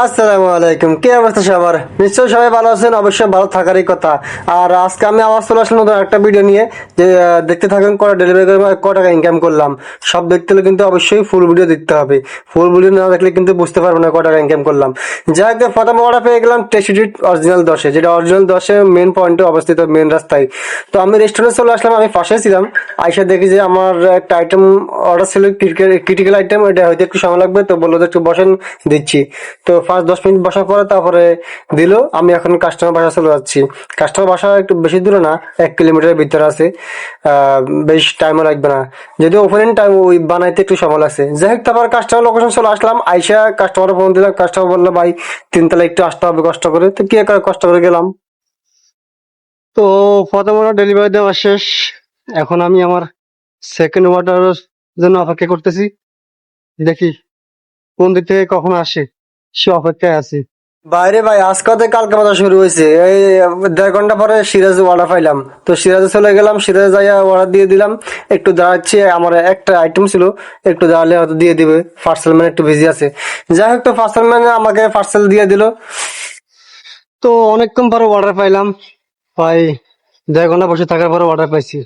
আসসালামু আলাইকুম। কি অবস্থা সবার? নিশ্চয়ই সবাই ভালো আছেন, অবশ্যই ভালো থাকারই কথা। আর আজকে আমি আবার চলে আসলাম নতুন একটা ভিডিও নিয়ে, যে দেখতে থাকেন কটা ডেলিভারি করে ক টাকা ইনকাম করলাম। সব দেখতে হলে কিন্তু অবশ্যই ফুল ভিডিও দেখতে হবে। ফুল ভিডিও না দেখলে কিন্তু বুঝতে পারব না ক টাকা ইনকাম করলাম। যাই হোক প্রথম অর্ডার পেয়ে গেলাম টেস্টিডিট অরিজিনাল দশে, যেটা অরিজিনাল দশে মেন পয়েন্টে অবস্থিত মেন রাস্তায়। তো আমি রেস্টুরেন্টে চলে আসলাম, আমি পাশে ছিলাম। আইসা দেখি যে আমার একটা আইটেম অর্ডার ছিল ক্রিটিক্যাল আইটেম এটা হয়তো একটু সময় লাগবে, তো বলল একটু বসেন, দিচ্ছি। তো ফার্স্ট দশ মিনিট বসার পরে তারপরে দিল, আমি এখন কাস্টমার বাসা চলে যাচ্ছি। কাস্টমার বাসা একটু বেশি দূরে না, এক কিলোমিটারের ভিতরে আছে। বেশ টাইমও লাগবে না। যদিও ওপেনিং টাইম ওই বানাইতে একটু সময় লাগছে। যাই হোক, তারপর কাস্টমার লোকেশন চলে আসলাম। আইসা কাস্টমার ফোন দিলাম। কাস্টমার বলল, ভাই তিনতলা একটু আসতে হবে কষ্ট করে। তো কি কষ্ট করে গেলাম? তো প্রথম ডেলিভারি দেওয়া শেষ। এখন আমি আমার সেকেন্ড অর্ডারের জন্য অপেক্ষা করতেছি। দেখি কোন দিক থেকে কখন আসে। সে অপেক্ষায় আছি। বাইরে ভাই আজকে তো কালকে বাজার শুরু হয়েছে। এই দেড় ঘণ্টা পরে সিরাজ অর্ডার পাইলাম। তো সিরাজে চলে গেলাম সিরাজে যাইয়া অর্ডার দিয়ে দিলাম। একটু দাঁড়াচ্ছি আমার একটা আইটেম ছিল একটু দাঁড়ালে হয়তো দিয়ে দিবে। পার্সেল ম্যান একটু বিজি আছে। যাই হোক তো পার্সেল ম্যান আমাকে পার্সেল দিয়ে দিল। তো অনেকক্ষণ পরে অর্ডার পাইলাম। ভাই দেড় ঘণ্টা বসে থাকার পরে অর্ডার পাইছি।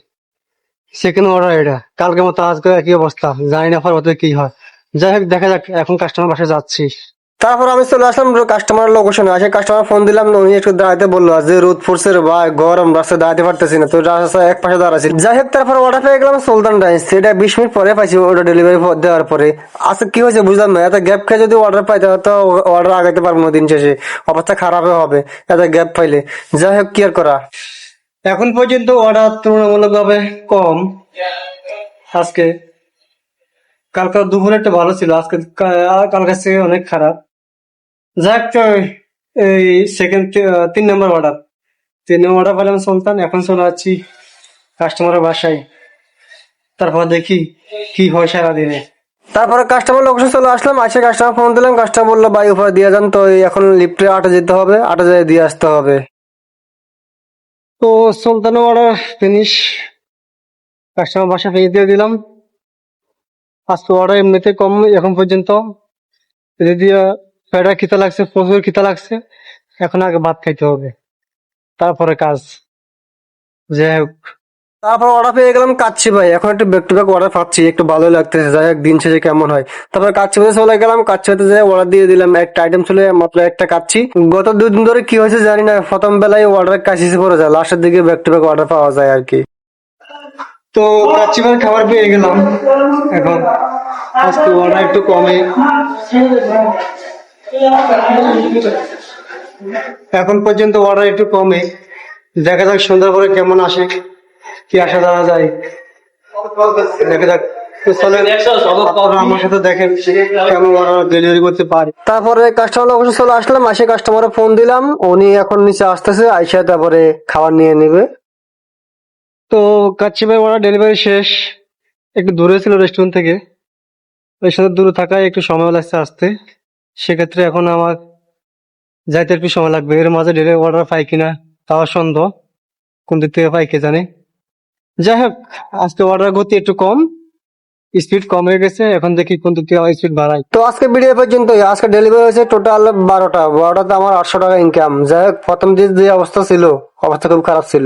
সেকেন্ড অর্ডার এটা। কালকে মতো আজকে একই অবস্থা। জানি না পরবর্তী কি হয়। যাই হোক দেখা যাক এখন কাস্টমার বাসে যাচ্ছি। তারপর আমি চলে আসলাম কাস্টমার লোকেশনে আসে কাস্টমার ফোন দিলাম, উনি একটু দাঁড়াতে বলল যে রোদ পড়ছে ভাই, গরম, রাস্তায় দাঁড়াতে পারতেছি না। তো রাস্তা এক পাশে দাঁড়াচ্ছি যাই হোক, তারপর অর্ডার পেয়ে গেলাম সুলতান রাইস। সেটা বিশ মিনিট পরে পাইছি ওটা ডেলিভারি দেওয়ার পরে। আচ্ছা কি হয়েছে বুঝলাম না, এত গ্যাপ খেয়ে যদি অর্ডার পাই তাহলে তো অর্ডার আগাইতে পারব না দিন শেষে। অবস্থা খারাপই হবে, এত গ্যাপ পাইলে। যাই হোক, কি আর করা? এখন পর্যন্ত অর্ডার তুলনামূলকভাবে কম। আজকে, কালকে দুপুরে একটা ভালো ছিল, আজকে কা- কালকের থেকে অনেক খারাপ। যাক এই সেকেন্ড তিন নম্বর অর্ডার তিন নম্বর অর্ডার পেলাম সুলতান, এখন চলে যাচ্ছি কাস্টমারের বাসায়। তারপর দেখি কি হয় সারাদিনে। তারপরে কাস্টমার লোকেশন চলে আসলাম আসে কাস্টমার ফোন দিলাম কাস্টমার বলল বাই উপরে দিয়ে যান। তো এখন লিফটে আটা যেতে হবে, আটা যেয়ে দিয়ে আসতে হবে। তো সুলতানের অর্ডার ফিনিশ কাস্টমার বাসা ফিনিশ দিয়ে দিলাম। আজকে অর্ডার এমনিতে কম এখন পর্যন্ত। যদি পেটা খিতা লাগছে প্রচুর খিতা লাগছে। এখন আগে ভাত খাইতে হবে। তারপরে কাজ। যাই হোক। তারপর অর্ডার পেয়ে গেলাম কাচ্ছি ভাই। এখন একটু ব্যাক টু ব্যাক অর্ডার পাচ্ছি। একটু ভালোই লাগতেছে। যাই হোক দিন শেষে কেমন হয়। তারপর কাচ্ছি ভাই চলে গেলাম। কাচ্ছি ভাইতে যাই অর্ডার দিয়ে দিলাম একটা আইটেম ছিল মাত্র একটা কাচ্ছি গত দুদিন ধরে কি হয়েছে জানি না। প্রথম বেলায় অর্ডার কাছে পড়ে যায় লাস্টের দিকে ব্যাক টু ব্যাক অর্ডার পাওয়া যায় আর কি। তো কাচ্চি ভাই খাবার পেয়ে গেলাম। এখন আজকে অর্ডার একটু কমে। এখন পর্যন্ত অর্ডার একটু কমে। দেখা যাক সন্ধ্যার পরে কেমন আসে কি আসা দেওয়া যায়। দেখা যাক। আমার সাথে দেখেন কেমন অর্ডার ডেলিভারি করতে পারি। তারপরে কাস্টমার অবশ্য চলে আসলাম আসে কাস্টমারে ফোন দিলাম উনি এখন নিচে আসতেছে আইসা তারপরে খাবার নিয়ে নেবে। তো কাচ্চি ভাই ডেলিভারি শেষ। একটু দূরে ছিল রেস্টুরেন্ট থেকে। ওই সাথে দূরে থাকায় একটু সময় লাগছে আসতে। সেক্ষেত্রে এখন আমার যাইতে একটু সময় লাগবে। এর মাঝে ডেলিভারি অর্ডার পাই কিনা তাও সন্দেহ। কোন দিক থেকে পাই কে জানে। যাই হোক, আজকে অর্ডার গতি একটু কম স্পিড কম হয়ে গেছে। এখন দেখি কোন দিক থেকে স্পিড বাড়াই তো আজকে ভিডিও পর্যন্ত আজকে ডেলিভারি হয়েছে টোটাল বারোটা। বারোটাতে আমার আটশো টাকা ইনকাম যাই হোক, প্রথম যে যে অবস্থা ছিল, অবস্থা খুব খারাপ ছিল।